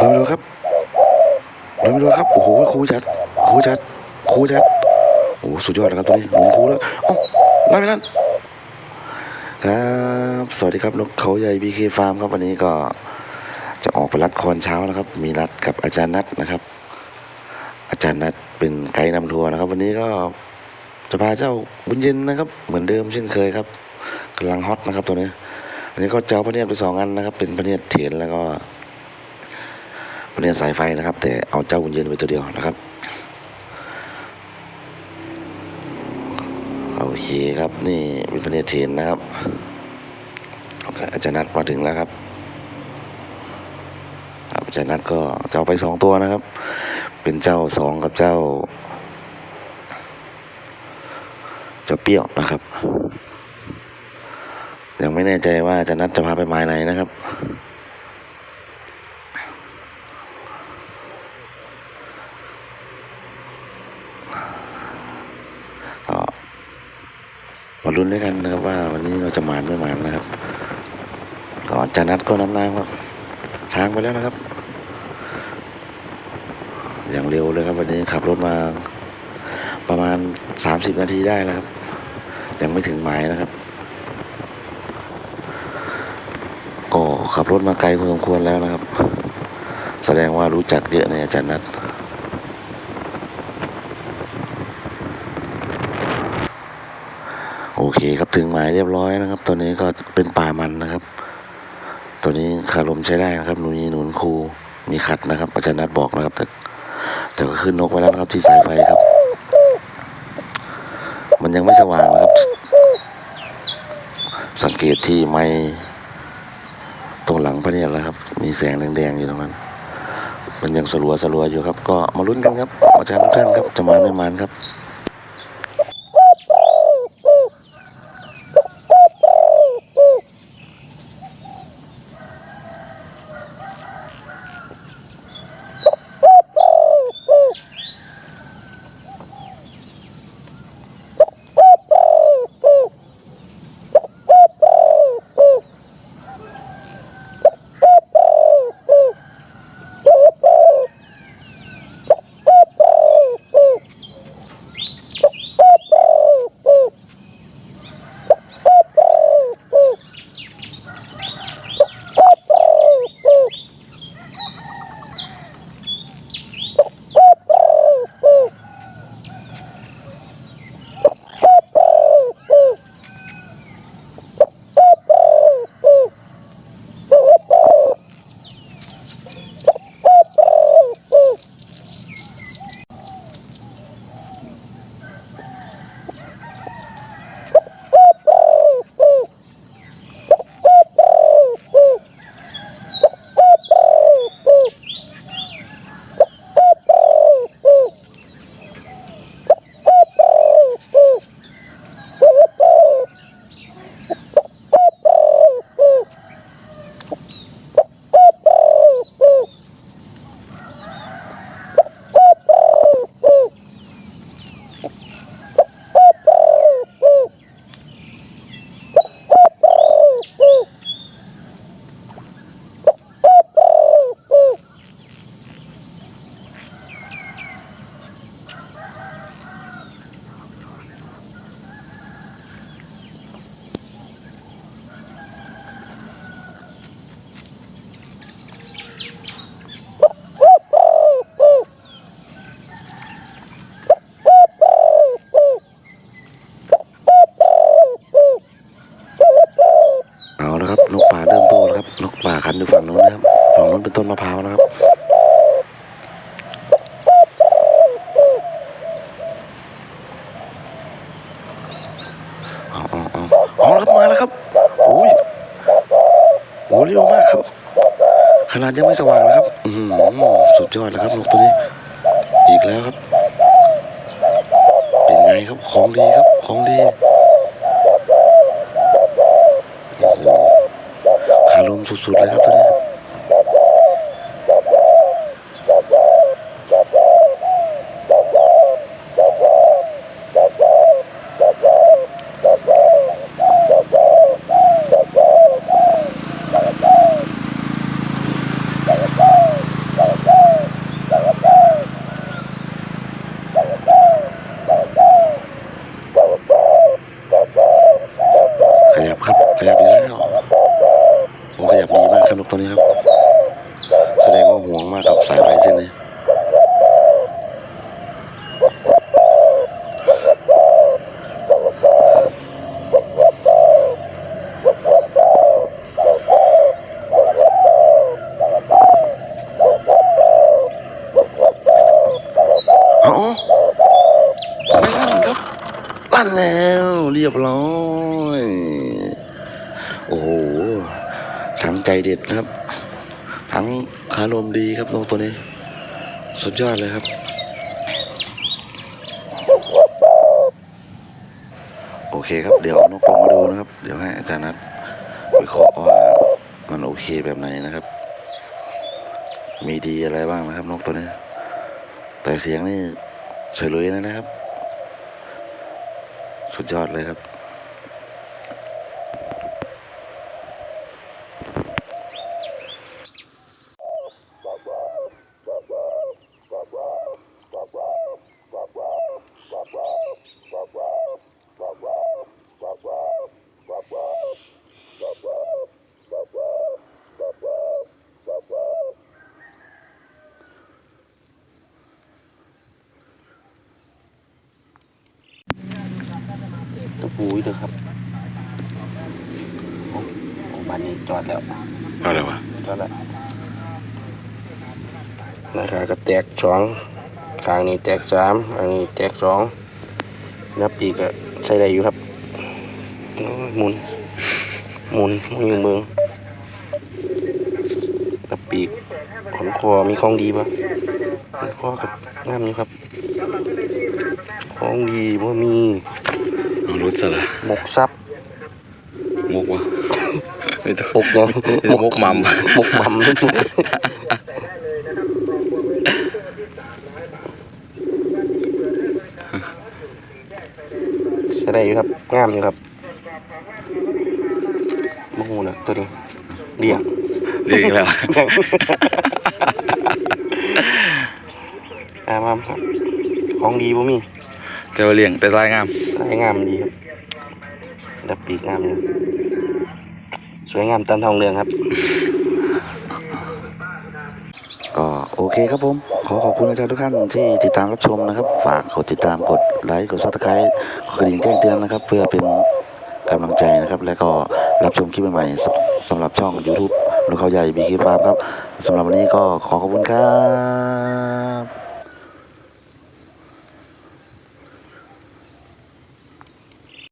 เราไปดูครับเราไปดูครับโอ้โหครูจัดครูจัดครูจัดโอ้สุดยอดนะครับตัวนี้หมุนครูแล้วโอ้ไล่ไปนั่นครับสวัสดีครับนกเขาใหญ่บีเคฟาร์มครับวันนี้ก็จะออกไปรัดคอนเช้านะครับ มีนัดกับอาจารย์นัดนะครับ อาจารย์นัดเป็นไกด์นำทัวร์นะครับ วันนี้ก็จะพาเจ้าบุญเย็นนะครับ เหมือนเดิมเช่นเคยครับกำลังฮอตนะครับตัวนี้อันนี้ก็เจ้าพระเนียดไปสองอันนะครับ เป็นพระเนียดเถียนแล้วก็ พระเนียดสายไฟนะครับ แต่เอาเจ้าบุญเย็นไปตัวเดียวนะครับโอเคครับนี่เป็นพเนียเถียนนะครับโอเคอาจารย์นัดมาถึงแล้วครับอาจารย์นัดก็จะเอาไปสองตัวนะครับ เป็นเจ้าสองกับเจ้าเจ้าเปรี้ยวนะครับยังไม่แน่ใจว่าอาจะนัดจะพาไปหมายไหนนะครับ มาลุ้นด้วยกันนะครับว่าวันนี้เราจะมานไม่มานนะครับ ก่อนจะนัดก็น้ำน้ำครับ ทางไปแล้วนะครับ อย่างเร็วเลยครับ วันนี้ขับรถมาประมาณ 30 นาทีได้แล้วครับ ยังไม่ถึงหมายนะครับ ก็ขับรถมาไกลพอสมควรแล้วนะครับ แสดงว่ารู้จักเยอะในอาจารย์นัดโอ เคครับถึงหมายเรียบร้อยนะครับ ตัวนี้ก็เป็นป่ามันนะครับ ตัวนี้คารมใช้ได้นะครับหนูนีหนุนครูมีขัดนะครับอาจารย์นัดบอกนะครับ แต่แต่ก็ขึ้นนกไว้แล้วนะครับที่สายไฟครับ มันยังไม่สว่างนะครับ สังเกตที่ไม้ตรงหลังพระเนี่ยนะครับ มีแสงแดงๆอยู่ตรงนั้น มันยังสลัวสลัวอยู่ครับ ก็มาลุ้นกันครับอาจารย์ทุกท่านครับจะมาไม่มานครับ เอาเอาแล้วครับมาแล้วครับโอ้ยโอ้เร็วมากครับขนาดยังไม่สว่างนะครับ อืมสุดยอดแล้วครับนกตัวนี้ อีกแล้วครับ เป็นไงครับของดีครับของดีคารมสุดๆเลยครับตัวนี้ สรุปตัวนี้ครับแสดงว่าห่วงมากกับสายไฟเส้นนี้เอาไม่ลั่นครับลั่นแล้วเรียบร้อย โอ้โห ทั้งใจเด็ดนะครับ ทั้งคารมดีครับน้องตัวนี้ สุดยอดเลยครับ โอเคครับเดี๋ยวเอานกกรงมาดูนะครับ เดี๋ยวให้อาจารย์นัดวิเคราะห์ว่ามันโอเคแบบไหนนะครับ มีดีอะไรบ้างนะครับนกตัวนี้ แต่เสียงนี่เฉลยเลยนะครับ สุดยอดเลยครับ ตะปูอีกแล้วครับโอ้โอ้บ้านนี้จอดแล้วอะไรวะจอดแล้วนะครับก็แตกสองทางนี้แตกสามอันนี้แตกสองนับปีกก็ใช้ได้อยู่ครับโอ้ยหมุนหมุนหมุนอยู่เมืองนับปีกขนคอมีของดีปะขนคอกับงามอยู่ครับ ของดีว่ามี เอารถสละหมกซับมุกวะไม่ต้องหมกยังหมกมัมหมกมัมใช้ได้อยู่ครับงามอยู่ครับมะฮูนะตัวนี้เดี่ยงเรียกแล้วงามครับของดีบ่มี แต่ว่าเลี้ยงแต่ลายงามลายงามดีครับดับปีกงามอยู่สวยงามตันทองเรืองครับ ก็โอเคครับผม ขอขอบคุณอาจารย์ทุกท่านที่ติดตามรับชมนะครับ ฝากกดติดตามกดไลค์กดซับสไครต์กดกระดิ่งแจ้งเตือนนะครับ เพื่อเป็นกำลังใจนะครับ และก็รับชมคลิปใหม่ๆสำสำหรับช่อง YouTube ลูกเขาใหญ่บีคีฟาร์มครับสำหรับวันนี้ก็ขอขอบคุณครับ